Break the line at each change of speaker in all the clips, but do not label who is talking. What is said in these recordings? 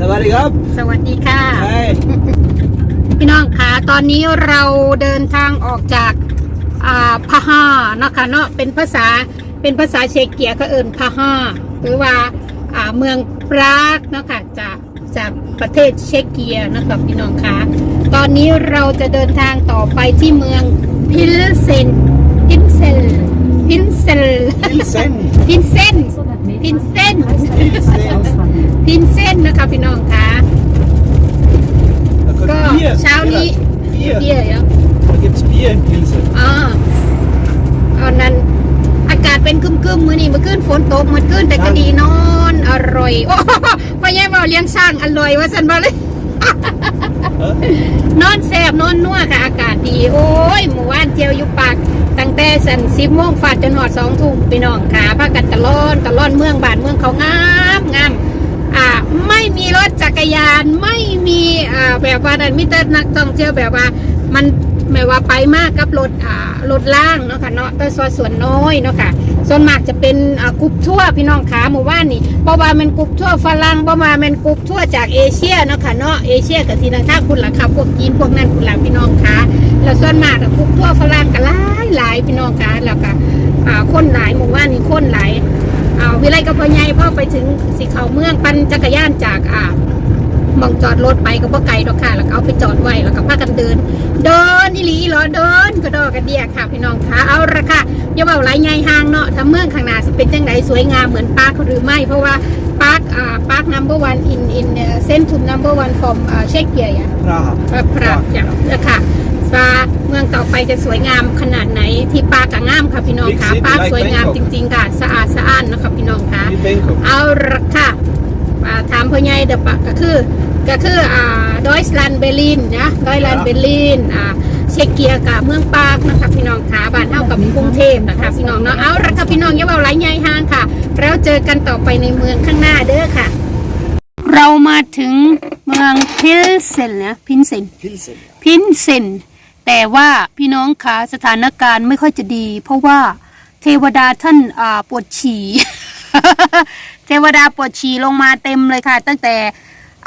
สวัสดีครับๆสวัสดีค่ะ
Hey.
พี่น้องคะตอนนี้เราเดินทางออกจากอ่าพาฮาเนาะคะเนาะเป็นภาษาเป็นภาษาเชกเกียเขาเอิญพาฮาหรือว่าอ่าเมืองปรากเนาะค่ะจากจากประเทศเชกเกียนะคะพี่น้องคะตอนนี้เราจะเดินทางต่อไปที่เมืองพิลเซนพินเซลพินเซล
Pilsen.
พินเซน
500
พิน
Meter
เซน
Pilsen.
Ausfahrt.
พินเซนนะคะพี่น้องคะ
Da kommt
Go.
Bier.
Schau
Bier.
nie.
Bier.
เดียว
Da gibt's Bier in Pilsen.
อ่าเอานั้นอากาศเป็นครึมๆมื้อนี้เมื่อคืนฝนตกเมื่อคืนแต่ก็ดีนอนอร่อย โอ้โหพ่อใหญ่บอกเลี้ยงสร้างอร่อยว่าสันบ่เลย
Hä?
นอนแซ่บนอนนัวค่ะอากาศดี โอ้ยหมู่บ้านเจียวอยู่ปาก ตั้งแต่สันสิบโมงฟาดจนหอดสองทุ่มพี่น้องขาพากันตะลอนตะลอนเมืองบ้านเมืองเขางามงาม อ่าไม่มีรถจักรยานไม่มีอ่าแบบว่านั้นมิเตอร์นักท่องเที่ยวแบบว่ามันแบบว่าไปมากกับรถอ่ารถล่างเนาะค่ะเนาะแต่ส่วนส่วนน้อยเนาะค่ะส่วนมากจะเป็นกรุ๊ปทั่วร์พี่น้องขาหมู่บ้านนี่เพราะว่ามันกรุ๊ปทั่วร์ฝรั่งเพราะว่ามันกรุ๊ปทั่วร์จากเอเชียเนาะค่ะเนาะเอเชียกับทีนังท่าคุณหลังค่ะพวกจีนพวกนั้นคุณหลังพี่น้องขาแล้วส่วนมากกรุ๊ปทั่วร์ฝรั่งก็หลายหลายพี่น้องขาแล้วก็คนหลายหมู่บ้านนี่คนหลาย อ่าวิไลก็พอใหญ่พอไปถึงสีเขาเมืองปั่นจักรยานจากอ่ามองจอดรถไปก็บ่ไกลดอกค่ะ แล้วก็เอาไปจอดไว้ แล้วก็พากันเดิน เดินอีหลีเหรอเดินก็ดอกกระเดียค่ะพี่น้องคะเอาละค่ะอย่าเบาไหลใหญ่ห่างเนาะถ้าเมืองข้างหน้าสิเป็นจังไดสวยงามเหมือนปาร์คหรือไม่ เพราะว่าปาร์คอ่าปาร์ค number one in in centrum number one from อ่าเชกเกียอะ
Praha.
พระพระจากนะคะ ว่าเมืองต่อไปจะสวยงามขนาดไหน ที่ปาร์กก็งามค่ะพี่น้องค่ะปาร์คสวยงามจริง ๆ ค่ะ สะอาดสะอ้านนะคะพี่น้องค่ะ
In Bangkok.
เอาละค่ะอ่าถามพ่อใหญ่เดอะปะก็คือก็คืออ่าดอยสลันเบลินนะดอยลันเบลินอ่าเชกเกียกับเมืองปากนะคะพี่น้องค่ะบ้านเท่ากับกรุงเทพนะคะพี่น้องเนาะเอาละค่ะพี่น้องอย่าเบาไหลใหญ่ห่างค่ะ แล้วเจอกันต่อไปในเมืองข้างหน้าเด้อค่ะ เรามาถึงเมืองพิลเซนนะพินเซน
Pilsen.
พินเซน แต่ว่าพี่น้องคะสถานการณ์ไม่ค่อยจะดี เพราะว่าเทวดาท่านอ่าปวดฉี่ เทวดาปวดฉี่ลงมาเต็มเลยค่ะ ตั้งแต่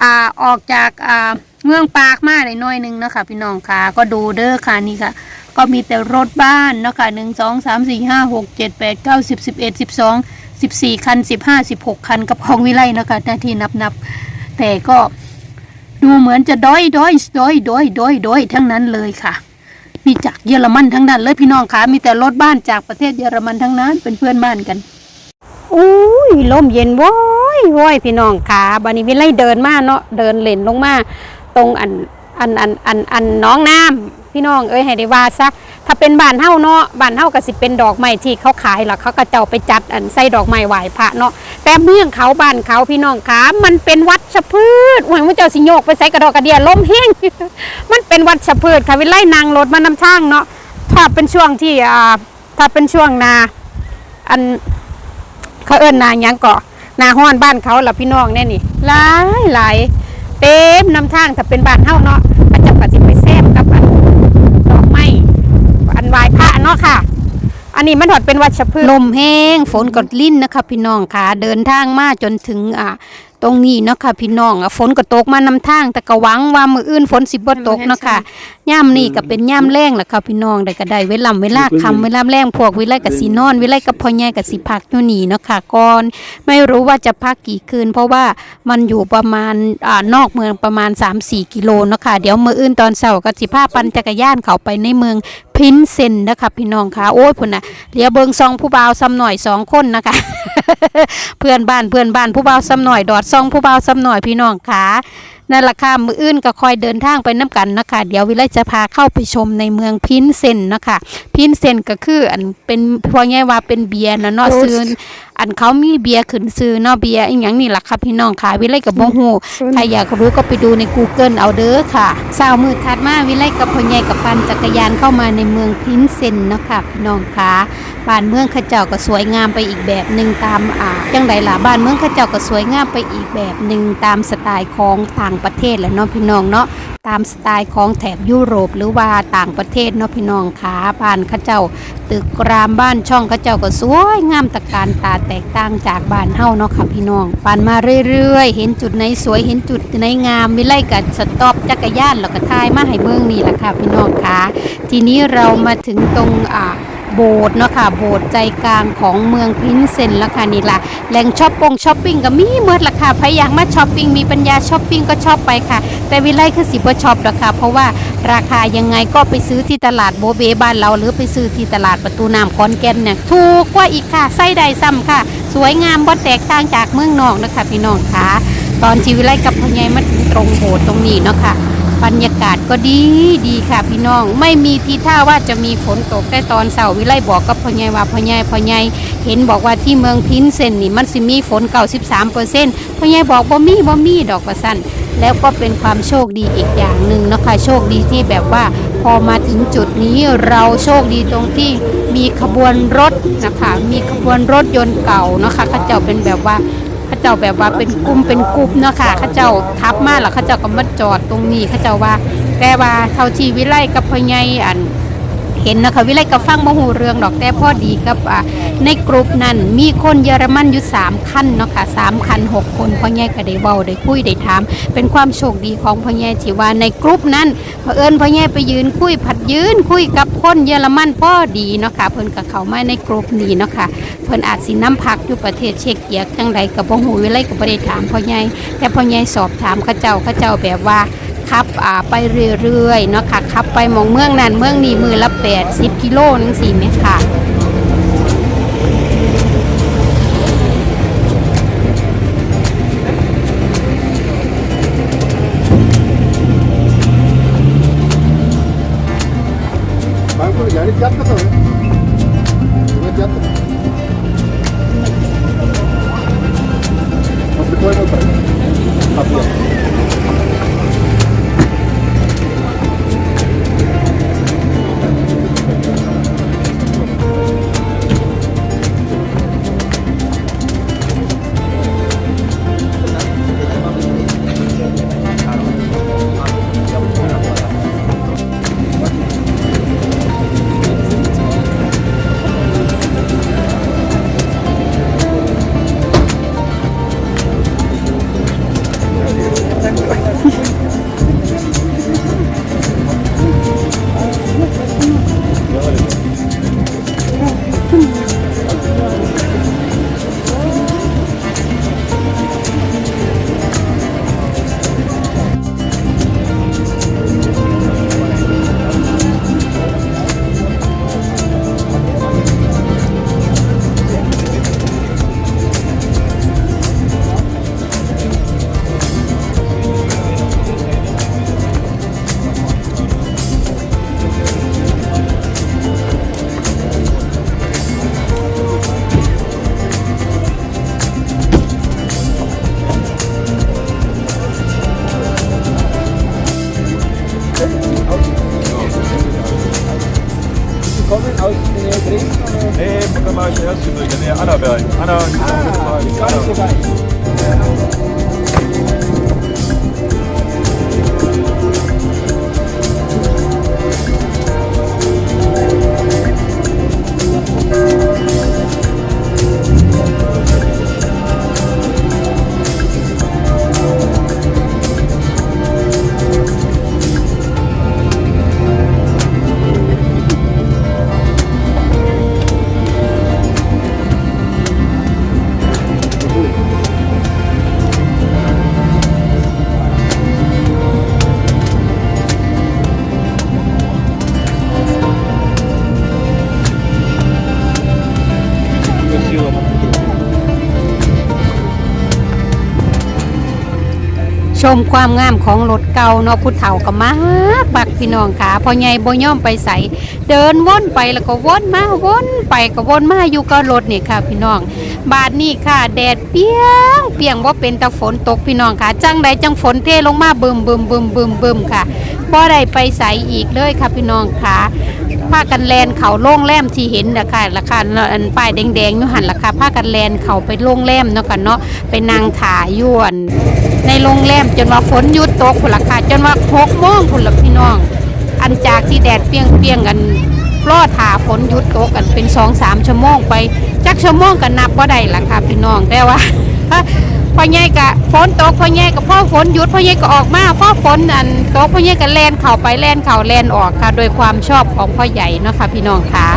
อ่าออกจากอ่าเมืองปากมาได้หน้อยหนึงนะคะพี่น้องค่ะ ก็ดูเด้อค่ะนี่ค่ะ ก็มีแต่รถบ้านนะคะหนึ่งสองสามสี่ห้าหกเจ็ดแปดเก้าสิบสิบเอ็ดสิบสองสิบสี่คันสิบห้าสิบหกคันกับของวิไลนะคะหน้าที่นับนับๆแต่ก็ดูเหมือนจะด้อยด้อยด้อยด้อยด้อยด้อยทั้งนั้นเลยค่ะ เยอรมันทั้งนั้นเลยพี่น้องคะมีแต่รถบ้านจากประเทศเยอรมันทั้งนั้นเป็นเพื่อนบ้านกันอุ้ยลมเย็นว้อยว้อยพี่น้องขาบานี้วิไลเดินมาเนาะเดินเล่นลงมา ตรงอันอันอันอันอันน้องน้ำ พี่น้องเอ้ยให้ได้ว่าซะถ้าเป็นบ้านเฮาเนาะบ้านเฮาก็สิเป็นดอกไม้ที่เขาขายหรอกเขาก็เจ้าไปจัดอันใส่ดอกไม้ไหว้พระเนาะแต่เมืองเขาบ้านเขาพี่น้องขามันเป็นวัดชะพืชโอ้ยมันเจ้าสิโยกไปใส่กระดอกกระเดียล้มแห้งมันเป็นวัดชะพืชค่ะวิไลนางรถมานำทางเนาะถ้าเป็นช่วงที่อ่าถ้าเป็นช่วงนาอันเขาเอิ้นนาหยังเกาะนาห้อนบ้านเขาล่ะพี่น้องแน่นี่หลายหลายเต็มนำทางถ้าเป็นบ้านเฮาเนาะก็จะปฏิไปแซมกับอันดอกไม้อัน ไหวพระเนาะค่ะ อันนี้มันถอดเป็นวัชพืชลมแห้งฝนกดลิ้นนะคะพี่น้องค่ะ เดินทางมาจนถึงอ่าตรงนี้เนาะค่ะพี่น้องอะฝนก็ตกมานำทาง แต่ก็หวังว่ามืออื่นฝนสิบ่ตกเนาะค่ะย่ามนี่ก็เป็นย่ามแรงแหละค่ะพี่น้องได้ก็ได้เวลาเวลาคำเวลาแรงพวกวิไลกับสีนอน วิไลกับพ่อใหญ่กับสีพักอยู่นี่เนาะค่ะก่อนไม่รู้ว่าจะพักกี่คืน เพราะว่ามันอยู่ประมาณอ่านอกเมืองประมาณ 3-4 กิโลเนาะค่ะเดี๋ยวมืออื่นตอนเช้าก็สิพาปั่นจักรยานเข้าไปในเมือง พินเซนนะคะพี่น้องค่ะโอ้ยพุ่นนะเลียเบิงซองผู้บ่าวซ้ำหน่อยสองคนนะคะ เพื่อนบ้านเพื่อนบ้านผู้บ่าวซ้ำหน่อยดอดซองผู้บ่าวซ้ำหน่อยพี่น้องค่ะ นั่นแหละค่ะมืออื่นก็คอยเดินทางไปน้กันนะคะ เดี๋ยววิไลจะพาเข้าไปชมในเมืองพินเซนนะคะ พินเซนก็คืออันเป็นพอง่ายว่าเป็นเบียร์นะเนาะซื้ออันเขามีเบียร์ขึ้นซื้อเนาะเบียร์อีหยังนี่ล่ะค่ะพี่น้องค่ะ วิไลกับบ่ฮู้ใครอยากรู้ก็ไปดูใน Google เอาเด้อค่ะเช้ามืดถัดมาวิไลกับพ่อใหญ่กับปั่นจักรยานเข้ามาในเมืองพินเซนเนาะค่ะพี่น้องค่ะบ้านเมืองเขาเจ้าก็สวยงามไปอีกแบบหนึ่งตามอ่าจังไดล่ะบ้านเมืองเขาเจ้าก็สวยงามไปอีกแบบหนึ่งตามสไตล์ของต่างประเทศแหละเนาะพี่น้องเนาะตามสไตล์ของแถบยุโรปหรือว่าต่างประเทศเนาะพี่น้องขาบ้านข้าเจ้า ตึกรามบ้านช่องข้าเจ้าก็สวยงามตะการตาแตกต่างจากบ้านเฮาเนาะค่ะพี่น้องปั่นมาเรื่อยๆ เห็นจุดไหนสวยเห็นจุดไหนงามวิไลกับสต็อปจักรยานแล้วก็ทายมาให้เบิ่งนี่แหละค่ะพี่น้องขาทีนี้เรามาถึงตรงอ่า โบสถ์เนาะค่ะโบสถ์ใจกลางของเมืองพินเซนแล้วค่ะนี่ละแหล่งช้อปปงช้อปปิ้งก็มีเมื่อละค่ะใครอยากมาช้อปปิ้งมีปัญญาช้อปปิ้งก็ชอบไปค่ะ แต่วิไลคือสิบ่ช็อปดอกค่ะเพราะว่าราคายังไงก็ไปซื้อที่ตลาดโบเบบ้านเราหรือไปซื้อที่ตลาดประตูน้ำขอนแก่นเนี่ยถูกกว่าอีกค่ะไส้ใดซ้ำค่ะ สวยงามบ่แตกต่างจากเมืองนอกนะคะพี่น้องค่ะ ตอนที่วิไลกับพ่อใหญ่มาถึงตรงโบสถ์ตรงนี้เนาะค่ะ บรรยากาศก็ดีดีค่ะพี่น้อง ไม่มีทีท่าว่าจะมีฝนตกแต่ตอนเสาร์วิไลบอกกับพ่อใหญ่ว่าพ่อใหญ่พ่อใหญ่เห็นบอกว่าที่เมืองพินเซนนี่มันสิมีฝนเก่า13เปอร์เซ็นต์พ่อใหญ่บอกบ่มีบ่มีดอกประสันแล้วก็เป็นความโชคดีอีกอย่างหนึ่งนะคะโชคดีที่แบบว่าพอมาถึงจุดนี้เราโชคดีตรงที่มีขบวนรถนะคะมีขบวนรถยนต์เก่านะคะเขาเจ้าเป็นแบบว่า เข้าเจ้าแบบว่าเป็นกลุ่มเป็นกลุ่มเนาะค่ะเข้าเจ้าทับมาแล้วเข้าเจ้าก็มาจอดตรงนี้เข้าเจ้าว่า แต่ว่าเท่าที่วิไลกับพ่อใหญ่อัน เห็นนะคะวิไลกับฟังบ่ฮู้เรืองดอกแต่พอดีกับอ่าในกลุ่มนั้นมีคนเยอรมันอยู่3คันเนาะค่ะ3คัน6คนพ่อใหญ่ก็ได้เว้าได้คุยได้ถาม เป็นความโชคดีของพ่อใหญ่ที่ว่าในกลุ่มนั้นเผอิญพ่อใหญ่ไปยืนคุยผัดยืนคุยกับคนเยอรมันพอดีเนาะค่ะเพิ่นก็เข้ามาในกลุ่มนี้เนาะค่ะเพิ่นอาจสิน้ำพักอยู่ประเทศเชกเกียกจังใดก็บ่ฮู้วิไลก็บ่ได้ถามพ่อใหญ่แต่พ่อใหญ่สอบถามเขาเจ้าเขาเจ้าแบบว่า ขับอ่าไปเรื่อยๆเนาะค่ะขับไปมองเมืองนั้นเมืองนี้มือละ80กิโลนึงสี่เมตรค่ะ ชมความงามของรถเก่าเนาะผู้เฒ่าก็มากบักพี่น้องค่ะพอใหญ่บ่ย่อมไปใส่เดินวนไปแล้วก็วนมาวนไปก็วนมาอยู่กับรถนี่ค่ะ พี่น้อง บาดนี้ค่ะ แดดเปียงเปียงว่าเป็นตะฝนตกพี่น้องค่ะ จังใดจังฝนเทลงมาบึมบึมบึมบึมบึมค่ะบ่ได้ไปใส่อีกเลยค่ะพี่น้องค่ะ ผ้ากันแลนเขาโล่งแรมที่เห็นนะคะราคาอันป้ายแดงๆอยู่หันราคาผ้ากันแลนเขาไปโล่งแรมเนาะค่ะเนาะไปนางถายวน ในโรงแรมจนว่าฝนหยุดตกพุ่นละค่ะจนว่าหกโมงพุ่นละพี่น้อง อันจากที่แดดเปรี้ยงกันรอถาฝนหยุดตกกันเป็นสองสามชั่วโมงไปจักชั่วโมงกันนับว่าได้ละค่ะพี่น้องแต่ว่า พ่อใหญ่กะฝนตกพ่อใหญ่กับพ่อฝนหยุดพ่อใหญ่ก็ออกมาพ่อฝนอันตกพ่อใหญ่ก็แล่นเข่าไปแล่นเข่าแล่นออกค่ะ โดยความชอบของพ่อใหญ่เนาะค่ะพี่น้องค่ะ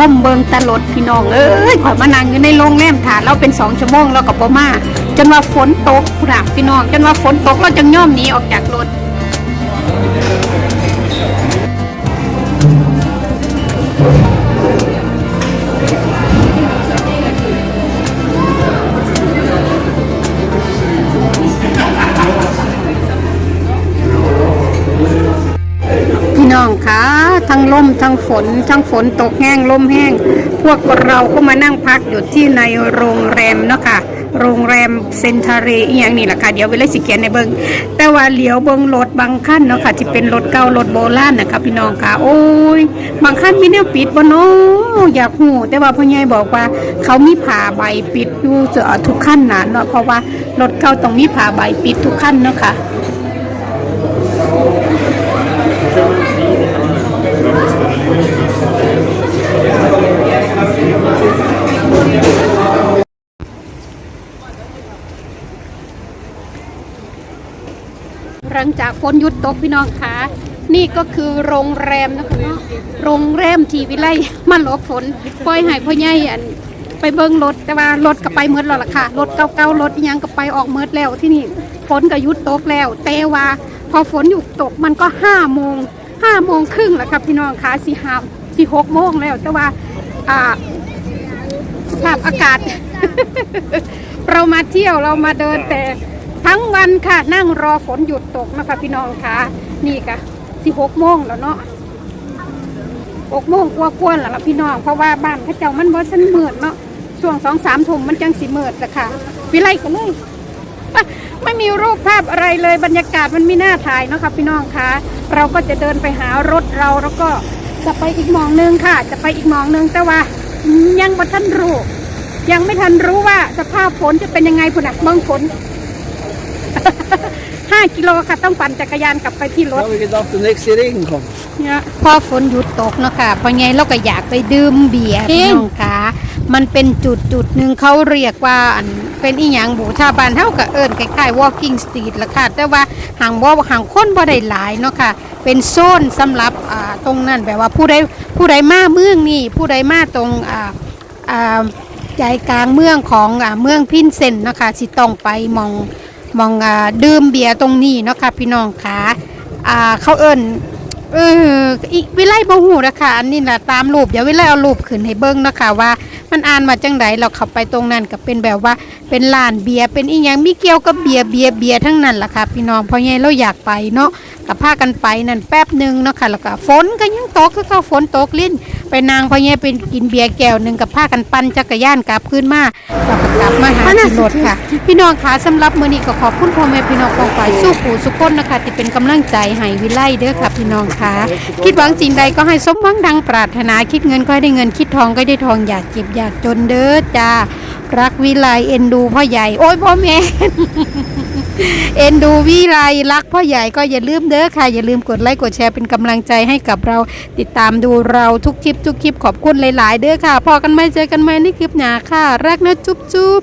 ไปง้มเบิงตลดพี่น้องเอ้ยข่อยมานั่งอยู่ในโรงแรมถานเราเป็นสองชั่วโมงเราก็บ่มาจนว่าฝนตกพุ่นพี่น้องจนว่าฝนตกเราจึงย่อมหนีออกจากรถ ทั้งฝน ทั้งฝนตกแห้งลมแห้ง พวกเราก็มานั่งพักอยู่ที่ในโรงแรมเนาะค่ะ โรงแรมเซนทารีอหย่างนี้แหละค่ะ เดี๋ยวเวลาสิเขียนในเบิงแต่ว่าเหลียวเบิงรถบางขั้นเนาะค่ะที่เป็นรถเก่ารถโบราณนะคะพี่น้องค่ะ โอ้ย บางขั้นมีแนวปิดบ่เนาะอยากหูแต่ว่าพ่อใหญ่บอกว่า เขามีผ้าใบปิดอยู่ทุกขั้นนะเนาะเพราะว่ารถเก่าต้องมีผ้าใบปิดทุกขั้นเนาะค่ะ ลังจากฝนหยุดตกพี่น้องคะนี่ก็คือโรงแรมนะคะเนาะโรงแรมที่วิไลมันหลบฝนปล่อยให้พ่อใหญ่อันไปเบิ่งรถแต่ว่ารถก็ไปเมดแล้วล่ะค่ะรถเก่าๆรถยังก็ไปออกเมืดแล้วที่นี่ฝนก็หยุดตกแล้ว แต่ว่าพอฝนหยุดตกมันก็ห้าโมงห้าโมงครึ่งแล้วครับพี่น้องคะสี่ห้าสี่หกโมงแล้ว แต่ว่าอ่าสภาพอากาศ เรามาเที่ยวเรามาเดินแต่ ทั้งวันค่ะนั่งรอฝนหยุดตกนะคะพี่น้องค่ะ นี่ค่ะสิหกโมงแล้วเนาะหกโมงกลัว่าๆแล้วล่ะพี่น้องเพราะว่าบ้านเข้าเจ้ามันบ่สันเมืดเนาะช่วงสองสามทุ่มมันจังสิมืดละค่ะวิไลกันเลยไม่มีรูปภาพอะไรเลยบรรยากาศมันไม่น่าถ่ายเนาะค่ะพี่น้องคะเราก็จะเดินไปหารถเราแล้วก็จะไปอีกหมองหนึงค่ะ จะไปอีกหมองหนึงแต่ว่ายังไม่ทันรู้ยังไม่ทันรู้ว่าสภาพฝนจะเป็นยังไงพุ่นอะเมืองฝน ห้ากิโลค่ะต้องปั่นจักรยานกลับไปที่รถ
Ja, vilket afton next i regen kom.
เนี่ยพอฝนหยุดตกเนาะค่ะพอไงเราก็อยากไปดื่มเบียร์พี่น้องคะมันเป็นจุดจุดหนึ่งเขาเรียกว่าอันเป็นอีหยังบูชาบานเท่ากับเอิญคล้ายๆ walking street ละค่ะ แต่ว่าห่างว่าห่างคนบ่ได้หลายเนาะค่ะ เป็นโซนสำหรับอ่าตรงนั้นแบบว่าผู้ใดผู้ใดมาเมืองนี่ผู้ใดมาตรงอ่าอ่าใจกลางเมืองของอ่าเมืองพินเซนเนาะค่ะสิต้องไปมอง มองอ่าดื่มเบียร์ตรงนี้เนาะค่ะพี่น้องคะอ่าเขาเอิญเอออีกวิไลบ่ฮู้นะคะอันนี้น่ะตามรูปเดี๋ยววิไลเอารูปขึ้นให้เบิ่งเนาะคะว่ามันอ่านมาจังไดเราเข้าไปตรงนั้นก็เป็นแบบว่าเป็นร้านเบียร์เป็นอีหยังมีเกี่ยวกับเบียร์เบียร์เบียร์ทั้งนั้นล่ะค่ะพี่น้องเพราะไงเราอยากไปเนาะก็พากันไปนั่นแป๊บหนึงเนาะค่ะแล้วก็ฝนก็ยังตกคือก็ฝนตกลิ้น ไปนางเพราะไงเป็นกินเบียร์แก้วหนึงกับพากันปั่นจักรยานกลับขึ้นมาแล้วก็กลับมาหาที่รถค่ะ พี่น้องคะสำหรับมื้อนี้ก็ขอบคุณพ่อแม่พี่น้องกองฝ่ายสู้ผู้สุขคนนะคะ ที่เป็นกำลังใจให้วิไลเด้อค่ะพี่น้องคะคิดหวังสิ่งใดก็ให้สมหวังดังปรารถนาคิดเงินก็ให้ได้เงินคิดทองก็ได้ทองอยากเก็บอยากจนเด้อจ้ารักวิไลเอ็นดูพ่อใหญ่ โอ้ยพ่อแม่ เอ็นดูวิไลรักพ่อใหญ่ก็อย่าลืมเด้อค่ะ อย่าลืมกดไลค์กดแชร์เป็นกำลังใจให้กับเราติดตามดูเราทุกคลิปทุกคลิปขอบคุณหลาย ๆ เด้อค่ะพอกันไหมเจอกันไหมในคลิปหนาค่ะ รักนะจุ๊บจุ๊บ